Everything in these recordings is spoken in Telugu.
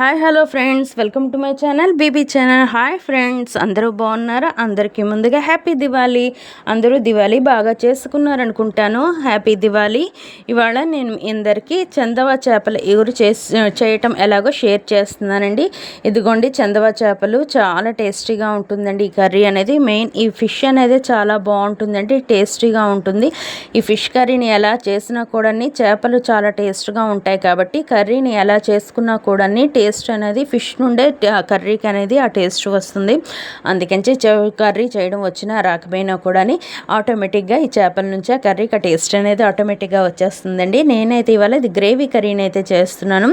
Hi hello friends welcome to my channel BB channel hi friends అందరూ బాగున్నారా? అందరికీ ముందుగా హ్యాపీ దివాళీ అందరూ దివాళీ బాగా చేసుకున్నారనుకుంటాను. హ్యాపీ దివాళీ ఇవాళ నేను అందరికీ చందవా చేపల ఎగురు చేసి చేయటం ఎలాగో షేర్ చేస్తున్నానండి. ఇదిగోండి చందవా చేపలు చాలా టేస్టీగా ఉంటుందండి. ఈ కర్రీ అనేది మెయిన్ ఈ ఫిష్ అనేది చాలా బాగుంటుందండి. టేస్టీగా ఉంటుంది. ఈ ఫిష్ కర్రీని ఎలా చేసినా కూడా చేపలు చాలా టేస్ట్గా ఉంటాయి కాబట్టి కర్రీని ఎలా చేసుకున్నా కూడా టేస్ట్ టేస్ట్ అనేది ఫిష్ నుండే కర్రీకి అనేది ఆ టేస్ట్ వస్తుంది. అందుకని కర్రీ చేయడం వచ్చినా రాకపోయినా కూడా ఆటోమేటిక్గా ఈ చేపల నుంచి ఆ కర్రీకి ఆ టేస్ట్ అనేది ఆటోమేటిక్గా వచ్చేస్తుందండి. నేనైతే ఇవాళ ఇది గ్రేవీ కర్రీని అయితే చేస్తున్నాను.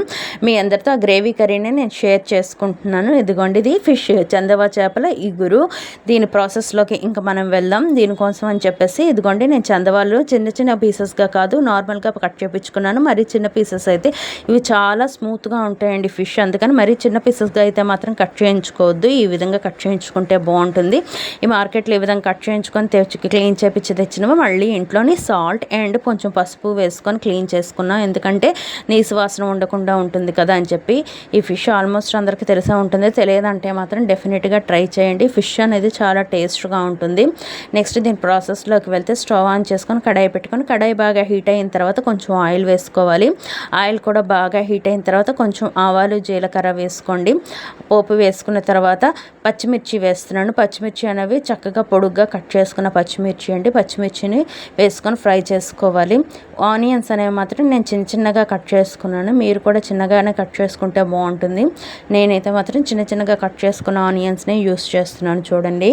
మీ అందరితో ఆ గ్రేవీ కర్రీని నేను షేర్ చేసుకుంటున్నాను. ఇదిగోండి ఇది ఫిష్ చందవా చేపల ఇగురు. దీని ప్రాసెస్లోకి ఇంకా మనం వెళ్దాం. దీనికోసం అని చెప్పేసి ఇదిగోండి నేను చందవాళ్ళు చిన్న చిన్న పీసెస్గా కాదు నార్మల్గా కట్ చేపించుకున్నాను. మరి చిన్న పీసెస్ అయితే ఇవి చాలా స్మూత్గా ఉంటాయండి ఫిష్ అందుకని మరీ చిన్న పీసెస్గా అయితే మాత్రం కట్ చేయించుకోవద్దు. ఈ విధంగా కట్ చేయించుకుంటే బాగుంటుంది. ఈ మార్కెట్లో ఈ విధంగా కట్ చేయించుకొని తెచ్చి క్లీన్ చేపించి తెచ్చినవి మళ్ళీ ఇంట్లోని సాల్ట్ అండ్ కొంచెం పసుపు వేసుకొని క్లీన్ చేసుకున్నాం. ఎందుకంటే నీసు వాసన ఉండకుండా ఉంటుంది కదా అని చెప్పి ఈ ఫిష్ ఆల్మోస్ట్ అందరికీ తెలిసే ఉంటుంది. తెలియదంటే మాత్రం డెఫినెట్గా ట్రై చేయండి. ఫిష్ అనేది చాలా టేస్ట్గా ఉంటుంది. నెక్స్ట్ దీని ప్రాసెస్లోకి వెళ్తే స్టవ్ ఆన్ చేసుకొని కడాయి పెట్టుకొని కడాయి బాగా హీట్ అయిన తర్వాత కొంచెం ఆయిల్ వేసుకోవాలి. ఆయిల్ కూడా బాగా హీట్ అయిన తర్వాత కొంచెం ఆవాలు జీలకర్ర వేసుకోండి. పోపు వేసుకున్న తర్వాత పచ్చిమిర్చి వేస్తున్నాను. పచ్చిమిర్చి అనేవి చక్కగా పొడుగ్గా కట్ చేసుకున్న పచ్చిమిర్చి అండి. పచ్చిమిర్చిని వేసుకొని ఫ్రై చేసుకోవాలి. ఆనియన్స్ అనేవి మాత్రం నేను చిన్న చిన్నగా కట్ చేసుకున్నాను. మీరు కూడా చిన్నగానే కట్ చేసుకుంటే బాగుంటుంది. నేనైతే మాత్రం చిన్న చిన్నగా కట్ చేసుకున్న ఆనియన్స్ని యూస్ చేస్తున్నాను. చూడండి.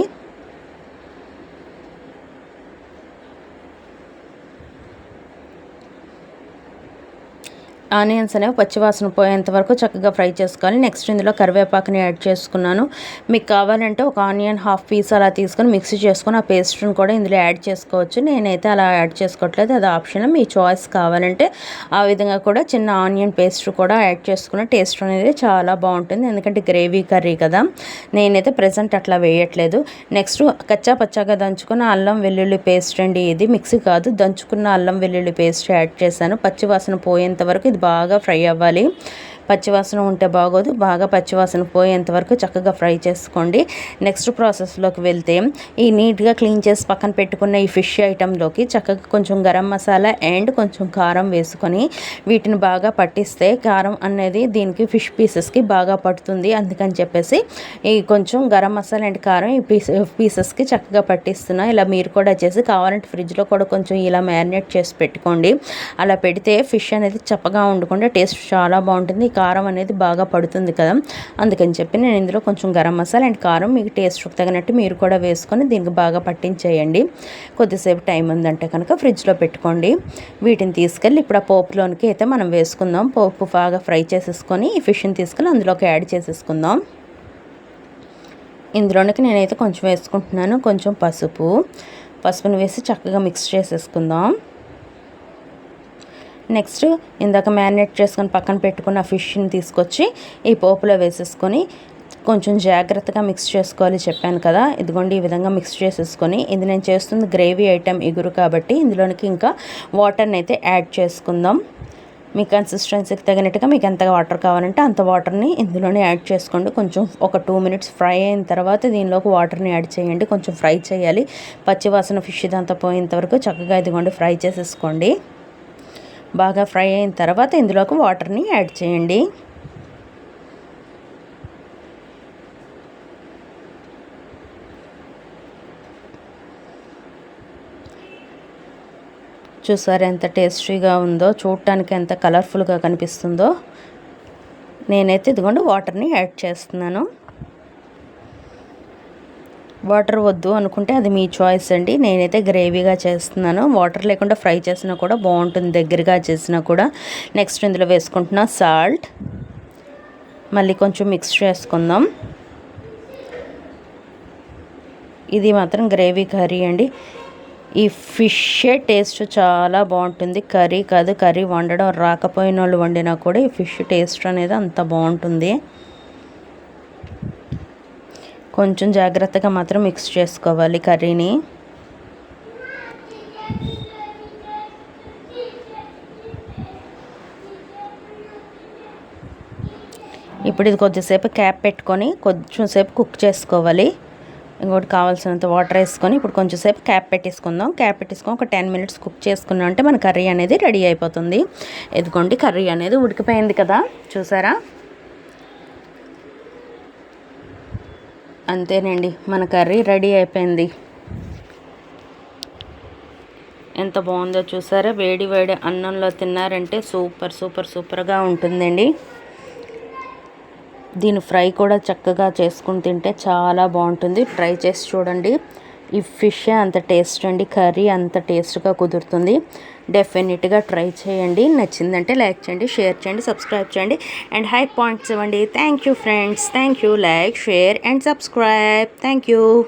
ఆనియన్స్ అనేవి పచ్చివాసన పోయేంత వరకు చక్కగా ఫ్రై చేసుకోవాలి. నెక్స్ట్ ఇందులో కరివేపాకుని యాడ్ చేసుకున్నాను. మీకు కావాలంటే ఒక ఆనియన్ హాఫ్ పీస్ అలా తీసుకొని మిక్సీ చేసుకొని ఆ పేస్ట్ని కూడా ఇందులో యాడ్ చేసుకోవచ్చు. నేనైతే అలా యాడ్ చేసుకోవట్లేదు. అది ఆప్షన్ మీ చాయిస్ కావాలంటే ఆ విధంగా కూడా చిన్న ఆనియన్ పేస్ట్ కూడా యాడ్ చేసుకున్న టేస్ట్ అనేది చాలా బాగుంటుంది. ఎందుకంటే గ్రేవీ కర్రీ కదా. నేనైతే ప్రజెంట్ అట్లా వేయట్లేదు. నెక్స్ట్ కచ్చా పచ్చాగా దంచుకున్న అల్లం వెల్లుల్లి పేస్ట్ అండి. ఇది మిక్సీ కాదు. దంచుకున్న అల్లం వెల్లుల్లి పేస్ట్ యాడ్ చేశాను. పచ్చివాసన పోయేంత వరకు ఇది బాగా ఫ్రై అవ్వాలి. పచ్చివాసన ఉంటే బాగోదు. బాగా పచ్చివాసన పోయేంత వరకు చక్కగా ఫ్రై చేసుకోండి. నెక్స్ట్ ప్రాసెస్లోకి వెళ్తే ఈ నీట్గా క్లీన్ చేసి పక్కన పెట్టుకున్న ఈ ఫిష్ ఐటెంలోకి చక్కగా కొంచెం గరం మసాలా అండ్ కొంచెం కారం వేసుకొని వీటిని బాగా పట్టిస్తే కారం అనేది దీనికి ఫిష్ పీసెస్కి బాగా పడుతుంది. అందుకని చెప్పేసి ఈ కొంచెం గరం మసాలా అండ్ కారం ఈ పీస్ పీసెస్కి చక్కగా పట్టిస్తున్నా. ఇలా మీరు కూడా చేసి కావాలంటే ఫ్రిడ్జ్లో కూడా కొంచెం ఇలా మ్యారినేట్ చేసి పెట్టుకోండి. అలా పెడితే ఫిష్ అనేది చప్పగా ఉండకుండా టేస్ట్ చాలా బాగుంటుంది. ఈ కారం అనేది బాగా పడుతుంది కదా. అందుకని చెప్పి నేను ఇందులో కొంచెం గరం మసాలా అండ్ కారం మీకు టేస్ట్ తగినట్టు మీరు కూడా వేసుకొని దీనికి బాగా పట్టించేయండి. కొద్దిసేపు టైం ఉందంటే కనుక ఫ్రిడ్జ్లో పెట్టుకోండి. వీటిని తీసుకెళ్ళి ఇప్పుడు ఆ పోపులోనికి అయితే మనం వేసుకుందాం. పోపు బాగా ఫ్రై చేసేసుకొని ఈ ఫిష్ని తీసుకెళ్ళి అందులోకి యాడ్ చేసేసుకుందాం. ఇందులోనికి నేనైతే కొంచెం వేసుకుంటున్నాను. కొంచెం పసుపు. పసుపును వేసి చక్కగా మిక్స్ చేసేసుకుందాం. నెక్స్ట్ ఇందాక మ్యారినేట్ చేసుకొని పక్కన పెట్టుకున్న ఫిష్ని తీసుకొచ్చి ఈ పోపులో వేసేసుకొని కొంచెం జాగ్రత్తగా మిక్స్ చేసుకోవాలి చెప్పాను కదా. ఇదిగోండి ఈ విధంగా మిక్స్ చేసేసుకొని ఇది నేను చేస్తుంది గ్రేవీ ఐటెం ఎగురు కాబట్టి ఇందులోనికి ఇంకా వాటర్ని అయితే యాడ్ చేసుకుందాం. మీ కన్సిస్టెన్సీకి తగినట్టుగా మీకు ఎంత వాటర్ కావాలంటే అంత వాటర్ని ఇందులోనే యాడ్ చేసుకోండి. కొంచెం ఒక టూ మినిట్స్ ఫ్రై అయిన తర్వాత దీనిలోకి వాటర్ని యాడ్ చేయండి. కొంచెం ఫ్రై చేయాలి. పచ్చివాసన ఫిష్ ఇదంతా పోయేంత వరకు చక్కగా ఇదిగోండి ఫ్రై చేసేసుకోండి. బాగా ఫ్రై అయిన తర్వాత ఇందులోకి వాటర్ని యాడ్ చేయండి. చూసారు ఎంత టేస్టీగా ఉందో చూడటానికి ఎంత కలర్ఫుల్గా కనిపిస్తుందో. నేనైతే ఇదిగోండి వాటర్ని యాడ్ చేస్తున్నాను. వాటర్ వద్దు అనుకుంటే అది మీ చాయిస్ అండి. నేనైతే గ్రేవీగా చేస్తున్నాను. వాటర్ లేకుండా ఫ్రై చేసినా కూడా బాగుంటుంది. దగ్గరగా చేసినా కూడా. నెక్స్ట్ ఇందులో వేసుకుంటున్నా సాల్ట్ మళ్ళీ కొంచెం మిక్స్ చేసుకుందాం. ఇది మాత్రం గ్రేవీ కర్రీ అండి. ఈ ఫిష్ టేస్ట్ చాలా బాగుంటుంది. కర్రీ కాదు కర్రీ వండడం రాకపోయిన వాళ్ళు వండినా కూడా ఈ ఫిష్ టేస్ట్ అనేది అంత బాగుంటుంది. కొంచెం జాగ్రత్తగా మాత్రం మిక్స్ చేసుకోవాలి కర్రీని. ఇప్పుడు ఇది కొద్దిసేపు క్యాప్ పెట్టుకొని కొంచెం సేపు కుక్ చేసుకోవాలి. ఇంకోటి కావాల్సినంత వాటర్ వేసుకొని ఇప్పుడు కొంచెం సేపు క్యాప్ పెట్టేసుకుందాం. క్యాప్ పెట్టేసుకొని ఒక టెన్ మినిట్స్ కుక్ చేసుకున్నాం అంటే మన కర్రీ అనేది రెడీ అయిపోతుంది. ఎదుకోండి కర్రీ అనేది ఉడికిపోయింది కదా. చూసారా? అంతేనండి మన కర్రీ రెడీ అయిపోయింది. ఎంత బాగుందో చూసారా? వేడి వేడి అన్నంలో తిన్నారంటే సూపర్ సూపర్ సూపర్గా ఉంటుందండి. దీని ఫ్రై కూడా చక్కగా చేసుకుని తింటే చాలా బాగుంటుంది. ట్రై చేసి చూడండి. ఈ ఫిష్ అంత టేస్ట్ అండి. కర్రీ అంత టేస్ట్గా కుదురుతుంది. డెఫినెట్గా ట్రై చేయండి. నచ్చిందంటే లైక్ చేయండి షేర్ చేయండి సబ్స్క్రైబ్ చేయండి. అండ్ హై పాయింట్స్ ఇవ్వండి. Thank you friends. Thank you. Like share and subscribe. Thank you.